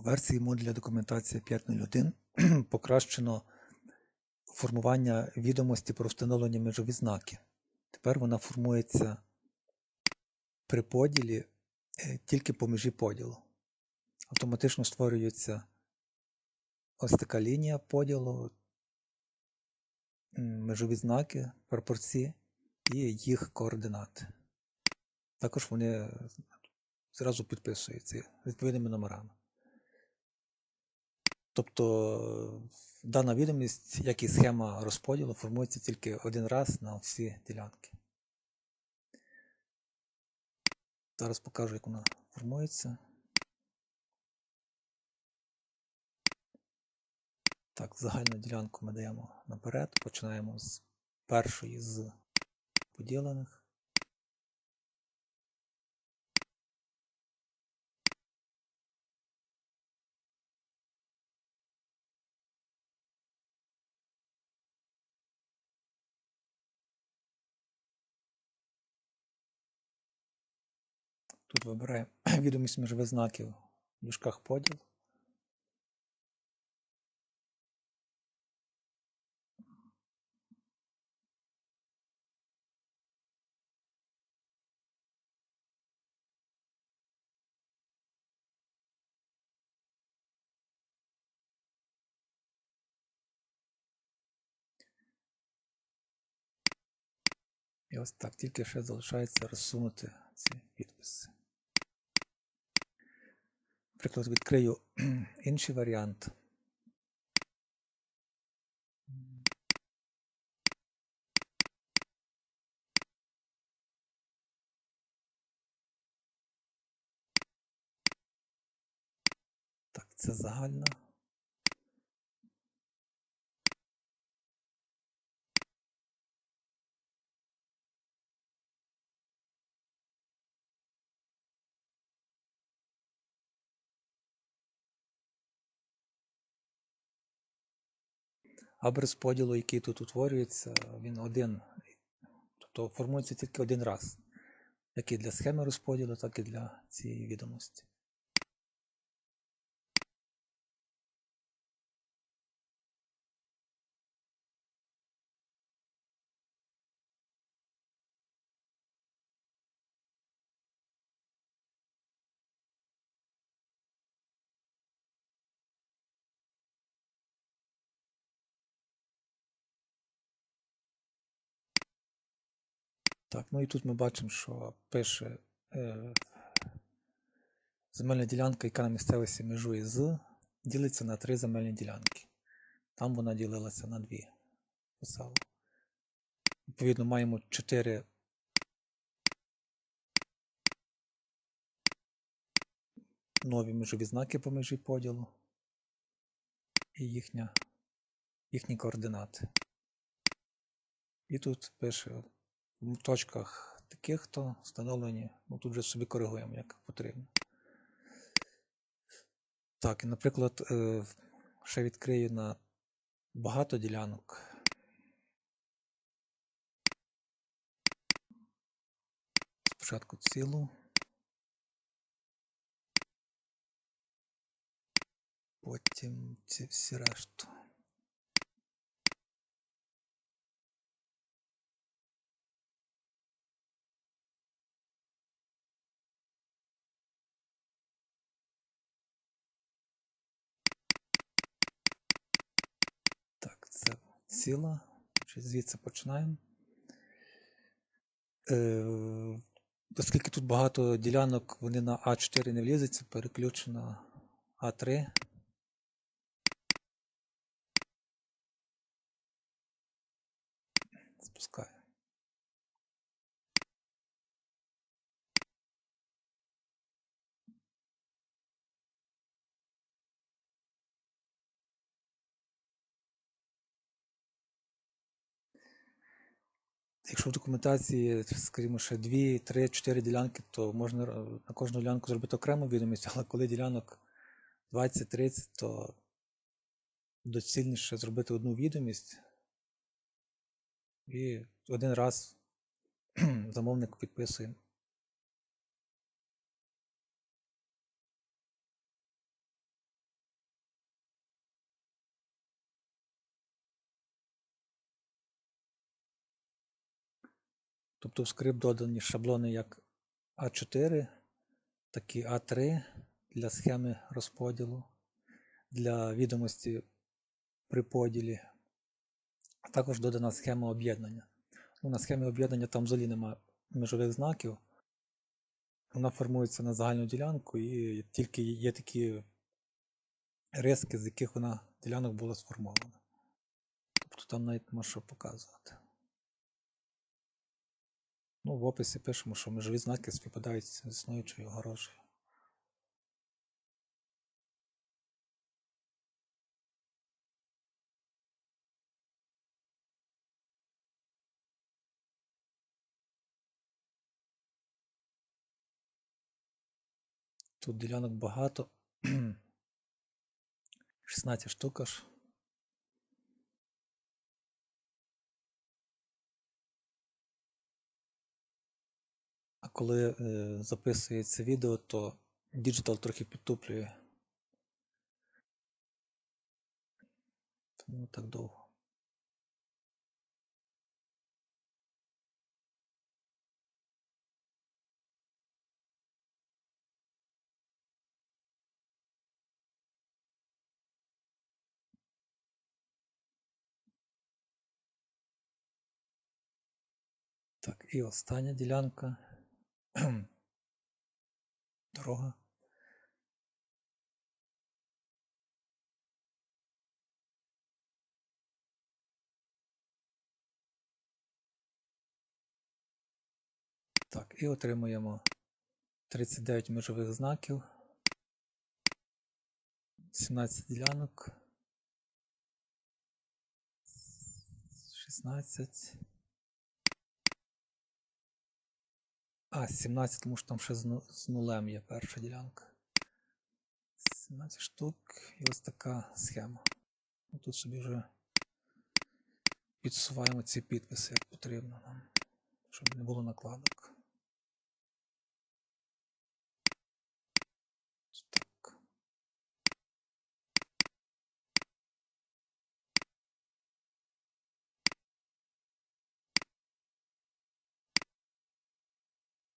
У версії модуля документація 5.01 покращено формування відомості про встановлені межові знаки. Тепер вона формується при поділі е, тільки по межі поділу. Автоматично створюється ось така лінія поділу, межові знаки, пропорції і їх координати. Також вони зразу підписуються відповідними номерами. Тобто дана відомість, як і схема розподілу, формується тільки один раз на всі ділянки. Зараз покажу, як вона формується. Так, загальну ділянку ми даємо наперед. Починаємо з першої з поділених. Тут вибираємо відомість межових знаків в дужках поділ. І ось так, тільки ще залишається розсунути ці підписи. Наприклад, відкрию інший варіант. Так, це загальна. А розподілу, який тут утворюється, він один. Тобто формується тільки один раз. Як і для схеми розподілу, так і для цієї відомості. Так, ну і тут ми бачимо, що пише е, земельна ділянка, яка на місцевості межує з, ділиться на три земельні ділянки. Там вона ділилася на дві. Писало. Відповідно, маємо чотири нові межові знаки по межі поділу і їхня, їхні координати. І тут пише точках таких, то встановлені, ну тут вже собі коригуємо, як потрібно. Так, і, наприклад, е, ще відкрию на багато ділянок. Спочатку цілу. Потім ці всі решту. Так, це ціла. Звідси починаємо. Е, Оскільки тут багато ділянок, вони на А4 не влізуться, переключу на А3. Спускаю. Якщо в документації, скажімо, ще 2, 3, 4 ділянки, то можна е, на кожну ділянку зробити окрему відомість, але коли ділянок 20-30, то доцільніше зробити одну відомість. І один раз замовник підписує Тобто в скрипт додані шаблони як А4, так і А3 для схеми розподілу, для відомості при поділі, а також додана схема об'єднання. Ну, на схемі об'єднання там взагалі немає межових знаків. Вона формується на загальну ділянку і тільки є такі риски, з яких вона ділянок була сформована. Тобто там навіть що показувати. Ну, в описі пишемо, що межові знаки співпадають з існуючою огорожею. Тут ділянок багато. 16 штук аж. Коли е, записується відео, то діджитал трохи підтуплює. Тому так довго. Так, і остання ділянка. Дорога. Так, і отримуємо 39 межових знаків, 17 ділянок, 16. А, 17, тому що там ще з, ну- нулем є перша ділянка. 17 штук і ось така схема. Ну, Тут собі вже підсуваємо ці підписи, як потрібно нам, щоб не було накладок.